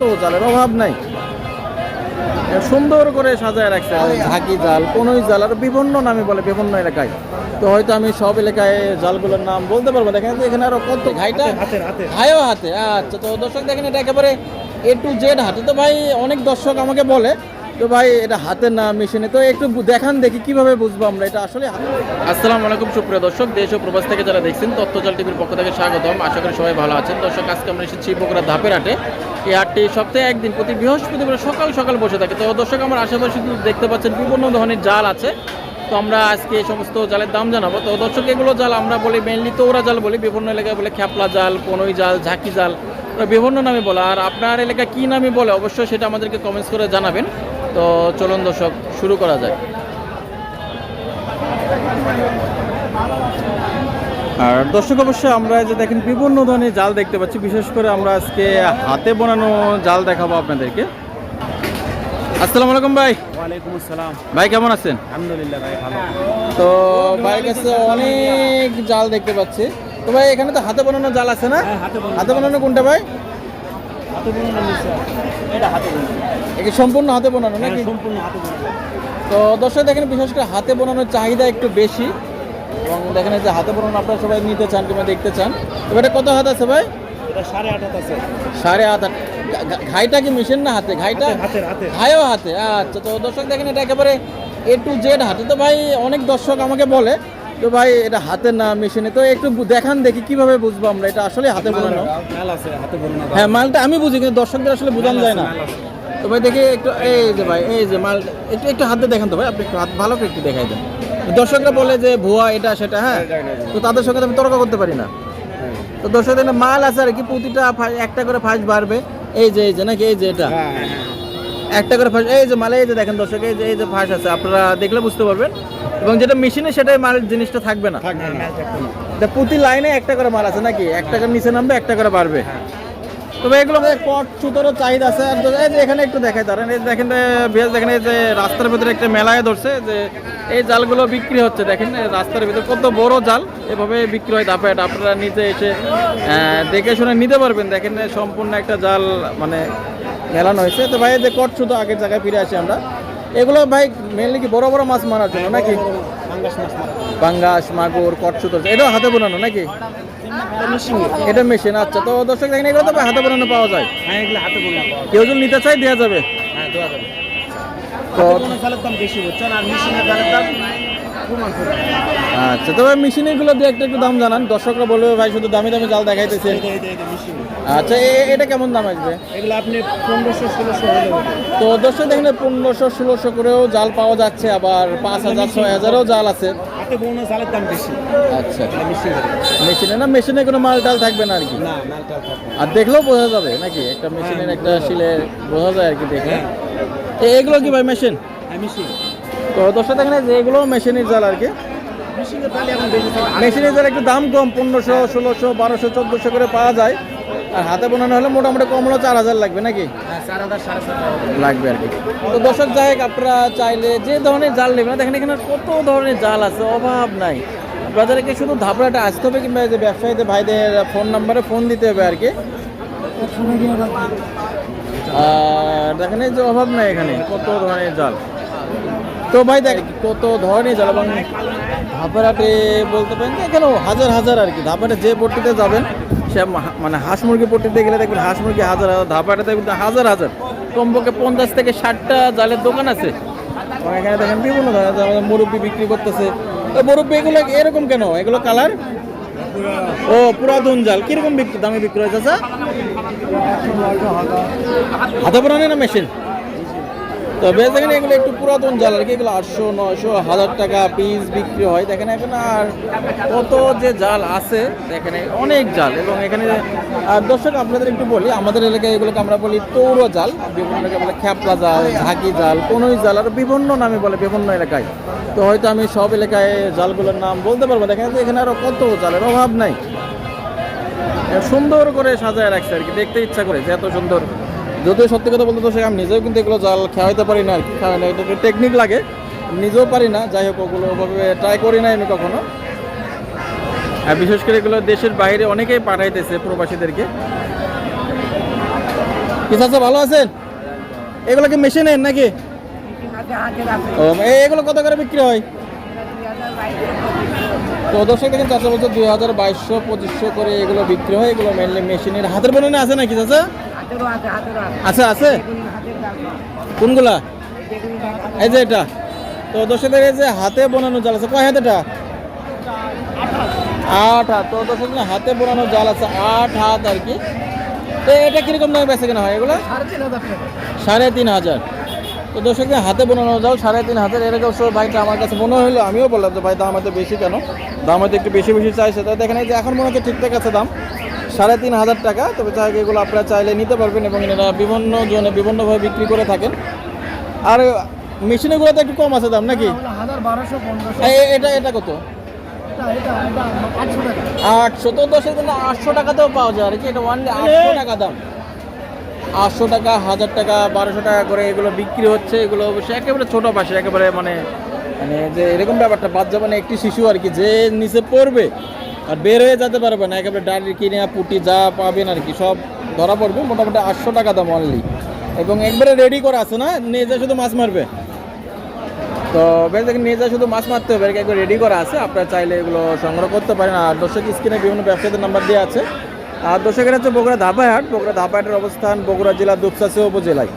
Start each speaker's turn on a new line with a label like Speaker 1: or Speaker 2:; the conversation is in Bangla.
Speaker 1: জালের অভাব নাই। সুন্দর করে সাজায় রাখছে ঝাঁকি জাল কোনোই জাল আর বিভিন্ন নামে বলে বিভিন্ন এলাকায়। তো হয়তো আমি সব এলাকায় জালগুলোর নাম বলতে পারব দেখেন এখানে আরও কত ঘাইটা। হায়ও হাতে আচ্ছা। তো দর্শক দেখেন এটা একেবারে এ টু জেড হাতে তো ভাই অনেক দর্শক আমাকে বলে তো ভাই, এটা হাতের না মেশিনে। তো একটু দেখান দেখি কীভাবে বুঝব আমরা, এটা আসলে আসসালামু আলাইকুম সুপ্রিয় দর্শক, দেশ ও প্রবাস থেকে যারা দেখছেন তথ্যজাল টিভির পক্ষ থেকে স্বাগতম। আশা করি সবাই ভালো আছেন। দর্শক, আজকে আমরা এসেছি বগুড়া ধাপের হাটে এই হাটটি সপ্তাহে একদিন, প্রতি বৃহস্পতিবার সকাল সকাল বসে থাকে। তো দর্শক, আমার আশেপাশে কিন্তু দেখতে পাচ্ছেন বিভিন্ন ধরনের জাল আছে। তো আমরা আজকে এই সমস্ত জালের দাম জানাব। তো দর্শক, এগুলো জাল আমরা বলি মেনলি তোরা জাল বলি, বিভিন্ন এলাকায় বলে খ্যাপলা জাল, পনই জাল, ঝাঁকি জাল বিভিন্ন নামে বলে। আর আপনার এলাকায় কী নামে বলে, অবশ্যই সেটা আমাদেরকে কমেন্টস করে জানাবেন। তো চলুন দর্শক শুরু করা যায় আর দর্শক অবশ্যই আমরা যে দেখেন বিভিন্ন ধরনের জাল দেখতে পাচ্ছি। বিশেষ করে আমরা আজকে হাতে বানানো জাল দেখাবো আপনাদেরকে। আসসালামু আলাইকুম ভাই।
Speaker 2: ওয়ালাইকুম আসসালাম।
Speaker 1: ভাই কেমন আছেন?
Speaker 2: আলহামদুলিল্লাহ ভাই ভালো।
Speaker 1: তো ভাইয়ের কাছে অনেক জাল দেখতে পাচ্ছি। তো ভাই এখানে তো হাতে বানানো জাল আছে না?
Speaker 2: হ্যাঁ, হাতে বানানো
Speaker 1: কোনটা ভাই?
Speaker 2: হাতে বোনানো নিচে? এটা হাতে বোনানো
Speaker 1: একে সম্পূর্ণ হাতে বানানো
Speaker 2: হ্যাঁ,
Speaker 1: নাকি?
Speaker 2: সম্পূর্ণ হাতে বোনানো
Speaker 1: তো দর্শক দেখেন বিশেষ করে হাতে বোনানোর চাহিদা একটু বেশি এবং দেখেন যে হাতে বোনানো আপনারা সবাই নিতে চান কিংবা দেখতে চান। এটা কত হাত আছে ভাই?
Speaker 2: এটা সাড়ে আট হাত আছে।
Speaker 1: সাড়ে হাত। হাত। ঘাইটা কি মেশিন না হাতে? ঘাইটা
Speaker 2: হাতে
Speaker 1: ঘাইও হাতে। আচ্ছা তো দর্শক দেখেন এটা একেবারে এ টু জেড হাতে। তো ভাই অনেক দর্শক আমাকে বলে তো ভাই এটা হাতে না মেশিনে। তো একটু দেখান দেখি কীভাবে বুঝব আমরা। এটা আসলে হাতে বানানো হ্যাঁ মালটা আমি বুঝি কিন্তু দর্শকদের আসলে বোঝানো যায় না। তো ভাই দেখি একটু এই যে ভাই এই যে মাল একটু একটু হাতে দেখান তো ভাই আপনি একটু হাত ভালো করে একটু দেখাই দেন। দর্শকরা বলে যে ভুয়া এটা সেটা হ্যাঁ? তো তাদের সঙ্গে তো আমি তর্ক করতে পারি না। তো দর্শকদের মাল আছে আর কি প্রতিটা একটা করে ফাঁস বাড়বে। এই যে এই যে নাকি এই যে এটা?
Speaker 2: হ্যাঁ হ্যাঁ, হ্যাঁ।
Speaker 1: একটা করে ফাঁস এই যে মালে এই যে দেখেন দর্শক এই যে এই যে ফাঁস আছে আপনারা দেখলে বুঝতে পারবেন। এবং যেটা মেশিনে সেটাই মাল জিনিসটা থাকবে না। প্রতি লাইনে একটা করে মাল আছে নাকি? এক টাকার নিচে নামবে এক টাকা করে বাড়বে। তবে এগুলো কট সুতোরও চাহিদা আছে। আর এই যে এখানে একটু দেখাই ধরেন এই দেখেন বেশ দেখেন এই যে রাস্তার ভিতরে একটা মেলায় ধরছে যে এই জালগুলো বিক্রি হচ্ছে। দেখেন রাস্তার ভিতরে কত বড় জাল এভাবে বিক্রি হয় ধাপে। আপনারা নিচে এসে আহ, দেখে শুনে নিতে পারবেন। দেখেন সম্পূর্ণ একটা জাল মানে মেলানো হয়েছে। তো ভাই যে কট সুতো আগের জায়গায় ফিরে আসি আমরা। এগুলো ভাই মেনলি কি বড় বড় মাছ মারার জন্য নাকি।
Speaker 2: পাঙ্গাস
Speaker 1: মাগুর কট সুতো। এটাও হাতে বোনানো নাকি?
Speaker 2: এটা
Speaker 1: এটা মেশিন আচ্ছা। তো দর্শক দেখেন এগুলো তো ভাই হাতে বোনানো পাওয়া যায়।
Speaker 2: হ্যাঁ এগুলো হাতে বোনানো
Speaker 1: কেউ যদি নিতে চাই দেওয়া যাবে।
Speaker 2: হ্যাঁ দেওয়া যাবে।
Speaker 1: তো
Speaker 2: দাম বেশি বুঝছেন আর মেশিনের দাম
Speaker 1: আচ্ছা তবে মেশিনেরগুলো দিয়ে একটা একটু দাম জানান। দর্শকরা বলবে ভাই শুধু দামি দামি জাল দেখাইতেছে। আচ্ছা এ- এটা কেমন দাম আসবে?
Speaker 2: এগুলো আপনি পনেরোশো ষোলোশো
Speaker 1: তো দর্শক দেখেন পনেরোশো ষোলোশো করেও জাল পাওয়া যাচ্ছে। আবার পাঁচ হাজার ছয় হাজারও জাল আছে।
Speaker 2: হাতে বোনানো চালের দাম বেশি।
Speaker 1: আচ্ছা। মেশিনে না মেশিনে কোনো মাল টাল থাকবে না আর কি?
Speaker 2: না থাকবে
Speaker 1: আর দেখলেও বোঝা যাবে নাকি? একটা মেশিনের একটা শিলে বোঝা যায় আর কি দেখে।
Speaker 2: হ্যাঁ।
Speaker 1: এগুলো কি ভাই মেশিন
Speaker 2: হ্যাঁ।
Speaker 1: তো দর্শক দেখেন যে এগুলো মেশিনের জাল আর কি। মেশিনের জাল একটু দাম কম, পনেরোশো, ষোলোশো, বারোশো, চোদ্দোশো করে পাওয়া যায়। আর হাতে বোনানো হলে মোটামুটি কম হলেও চার হাজার লাগবে নাকি। লাগবে আর কি। তো দর্শক যাই আপনারা চাইলে যে ধরনের জাল নেবেন, দেখেন এখানে কত ধরনের জাল আছে, অভাব নাই। বাজারে কি শুধু ধাপড়াটা আসতে হবে কিংবা যে ব্যবসায়ীদের, ভাইদের ফোন নাম্বারে ফোন দিতে হবে আর কি। আর দেখেন যে অভাব নাই এখানে, কত ধরনের জাল। তো ভাই দেখ, কত ধরনের জাল এবং বলতে পারেন যে হাজার হাজার আর কি। ধাপড়াটে যে পট্টিতে যাবেন, সে মানে হাঁস মুরগি পট্টিতে গেলে দেখবেন হাঁস মুরগি হাজার হাজার দেখবেন হাজার হাজার। কমপক্ষে পঞ্চাশ থেকে ষাটটা জালের দোকান আছে। এখানে দেখেন বিভিন্ন ধরনের মুরব্বি বিক্রি করতেছে। তো মুরব্বি এগুলো এরকম কেন? এগুলো কালার? ও, পুরাতন জাল। কীরকম বিক্রি দামে বিক্রি হয়েছে স্যার হাতে বানানো না মেশিন? তো বেশ এগুলো একটু পুরাতন জাল আর কি, এগুলো আটশো, নয়শো, হাজার টাকা পিস বিক্রি হয়। দেখেন এখানে আর কত যে জাল আছে এখানে অনেক জাল এবং এখানে, আর দর্শক, আপনাদের একটু বলি, আমাদের এলাকায় এগুলোকে আমরা বলি তৌর জাল, বিভিন্ন বলে খ্যাপলা জাল, ঝাঁকি জাল, কোনোই জাল, আর বিভিন্ন নামে বলে বিভিন্ন এলাকায়। তো হয়তো আমি সব এলাকায় জালগুলোর নাম বলতে পারব, দেখেন এখানে আরও কত জালের অভাব নাই। সুন্দর করে সাজায় রাখছে আর কি, দেখতে ইচ্ছা করে যে এত সুন্দর যদিও সত্যি কথা বলতে সে আমি নিজেও কিন্তু এগুলো জাল খাওয়াইতে পারি না আর কি। খাওয়াই না, এটা টেকনিক লাগে। নিজেও পারি না, যাই হোক, ওগুলো ওভাবে ট্রাই করি না আমি কখনো। আর বিশেষ করে এগুলো দেশের বাইরে অনেকেই পাঠাইতেছে প্রবাসীদেরকে। কি চাচা ভালো আছেন? এগুলো কি মেশিনের নাকি? এগুলো কত করে বিক্রি হয়? তো দর্শক দেখেন চাচা বলছে দুই হাজার বাইশশো, পঁচিশশো করে এগুলো বিক্রি হয়। এগুলো মেনলি মেশিনের হাতের বোনে আছে নাকি, চাচা? আছে আছে? কোনগুলা? এই যে এটা। তো দর্শকদের এই যে হাতে বোনানো জাল আছে কয় হাত এটা? আট হাত। তো দর্শক হাতে বোনানো জাল আছে আট হাত আর কি। তো এটা কীরকম দামে বেচে কেনা হয় এগুলো? সাড়ে তিন হাজার তো দর্শকদের হাতে বোনানো জাল সাড়ে তিন হাজার এরকম সব ভাইটা আমার কাছে মনে হলো আমিও বললাম যে ভাই দাম হয়তো বেশি কেন? দাম হয়তো একটু বেশি বেশি চাইছে। তো দেখেন এই যে এখন মনে হচ্ছে ঠিকঠাক আছে দাম। সাড়ে তিন হাজার টাকা তবে চাই এগুলো আপনারা চাইলে নিতে পারবেন এবং এরা বিভিন্ন জনে বিভিন্নভাবে বিক্রি করে থাকেন। আর মেশিনগুলো তো একটু কম আছে দাম নাকি? এটা এটা কত?
Speaker 2: আটশো টাকা।
Speaker 1: তো দশের জন্য আটশো টাকাতেও পাওয়া যায়। আর কি এটা ওয়ানলি আটশো টাকা দাম। আটশো টাকা হাজার টাকা বারোশো টাকা করে এগুলো বিক্রি হচ্ছে। এগুলো অবশ্যই একেবারে ছোটো পাশে একেবারে মানে মানে যে এরকম ব্যাপারটা বাচ্চা মানে একটি শিশু আর কি যে নিচে পড়বে আর বের হয়ে যেতে পারবে না, একেবারে ডালি কিনে পুটি যা পাবেন আর কি, সব ধরা পড়বে, মোটামুটি আটশো টাকা দাম অনলি এবং একবারে রেডি করা আছে না নিয়ে শুধু মাছ মারবে। তো বেশ দেখেন নিয়ে যা শুধু মাছ মারতে হবে একবার রেডি করা আছে, আপনারা চাইলে এগুলো সংগ্রহ করতে পারেন। আর দর্শক স্ক্রিনে বিভিন্ন ব্যবসায়ীদের নাম্বার দেওয়া আছে। আর দর্শকের হচ্ছে বগুড়া ধাপাহাট বগুড়া ধাপাহাটের অবস্থান বগুড়া জেলা দুপসাসি উপজেলায়।